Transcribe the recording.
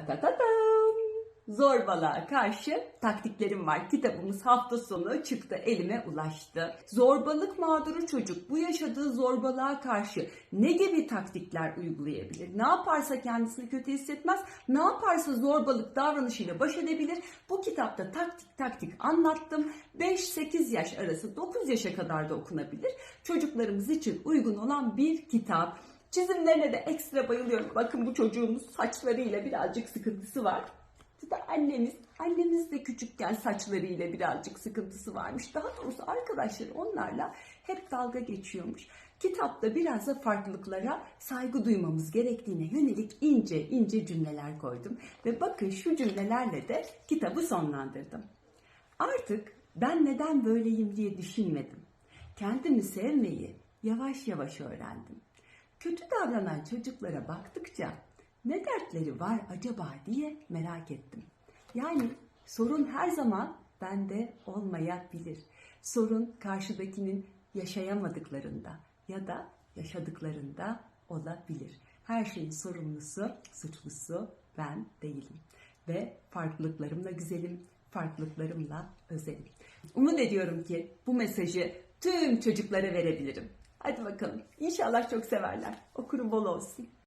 Ta. Zorbalığa karşı taktiklerim var. Kitabımız hafta sonu çıktı, elime ulaştı. Zorbalık mağduru çocuk bu yaşadığı zorbalığa karşı ne gibi taktikler uygulayabilir? Ne yaparsa kendisini kötü hissetmez, ne yaparsa zorbalık davranışıyla baş edebilir? Bu kitapta taktik taktik anlattım. 5-8 yaş arası 9 yaşa kadar da okunabilir. Çocuklarımız için uygun olan bir kitap. Çizimlerine de ekstra bayılıyorum. Bakın bu çocuğumuz saçlarıyla birazcık sıkıntısı var. Bu da annemiz. Annemiz de küçükken saçlarıyla birazcık sıkıntısı varmış. Daha doğrusu arkadaşları onlarla hep dalga geçiyormuş. Kitapta biraz da farklılıklara saygı duymamız gerektiğine yönelik ince ince cümleler koydum. Ve bakın şu cümlelerle de kitabı sonlandırdım. Artık ben neden böyleyim diye düşünmedim. Kendimi sevmeyi yavaş yavaş öğrendim. Kötü davranan çocuklara baktıkça ne dertleri var acaba diye merak ettim. Yani sorun her zaman bende olmayabilir. Sorun karşıdakinin yaşayamadıklarında ya da yaşadıklarında olabilir. Her şeyin sorumlusu, suçlusu ben değilim. Ve farklılıklarımla güzelim, farklılıklarımla özelim. Umut ediyorum ki bu mesajı tüm çocuklara verebilirim. Hadi bakalım. İnşallah çok severler. Okurum bol olsun.